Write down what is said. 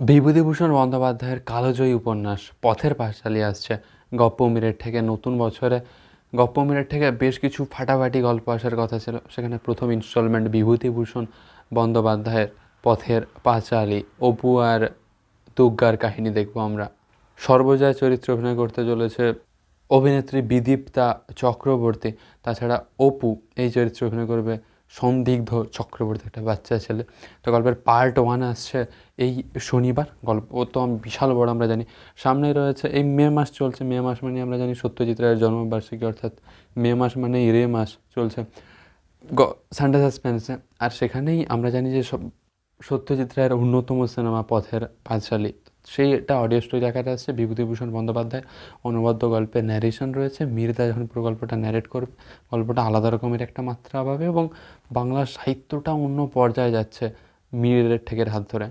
বিভূতিভূষণ বন্দ্যোপাধ্যায়ের কালোজয়ী উপন্যাস পথের পাঁচালী আসছে। গপ্প মিরের থেকে নতুন বছরে। গপ্প মিরের থেকে বেশ কিছু ফাটাফাটি গল্প আসার কথা ছিল। সেখানে প্রথম ইনস্টলমেন্ট বিভূতিভূষণ বন্দ্যোপাধ্যায়ের পথের পাঁচালী, অপু আর দুগ্গার কাহিনী দেখব আমরা। সর্বজয়া চরিত্রে অভিনয় করতে চলেছে অভিনেত্রী বিদীপ্তা চক্রবর্তী। তাছাড়া অপু এই চরিত্রে অভিনয় করবে সন্দিগ্ধ চক্রবর্তী একটা বাচ্চা ছেলে। তো গল্পের পার্ট ওয়ান আসছে এই শনিবার। গল্প তো বিশাল বড় আমরা জানি। সামনে রয়েছে এই মে মাস চলছে। মে মাস মানে আমরা জানি সত্যজিৎ রায়ের জন্মবার্ষিকী, অর্থাৎ মে মাস মানে রে মাস চলছে। সানডে সাসপেন্সে। আর সেখানেই আমরা জানি যে সব সত্যজিৎ রায়ের অন্যতম সিনেমা পথের পাঁচালী সেইটা অডিও স্টোরি আকারে আসছে। বিভূতিভূষণ বন্দ্যোপাধ্যায় অনুবাদ্য গল্পে ন্যারেশন রয়েছে। মির্দা যখন পুরো গল্পটা ন্যারেট করবে, গল্পটা আলাদা রকমের একটা মাত্রা পাবে এবং বাংলা সাহিত্যটা অন্য পর্যায়ে যাচ্ছে মীরের ঠেকের হাত ধরে।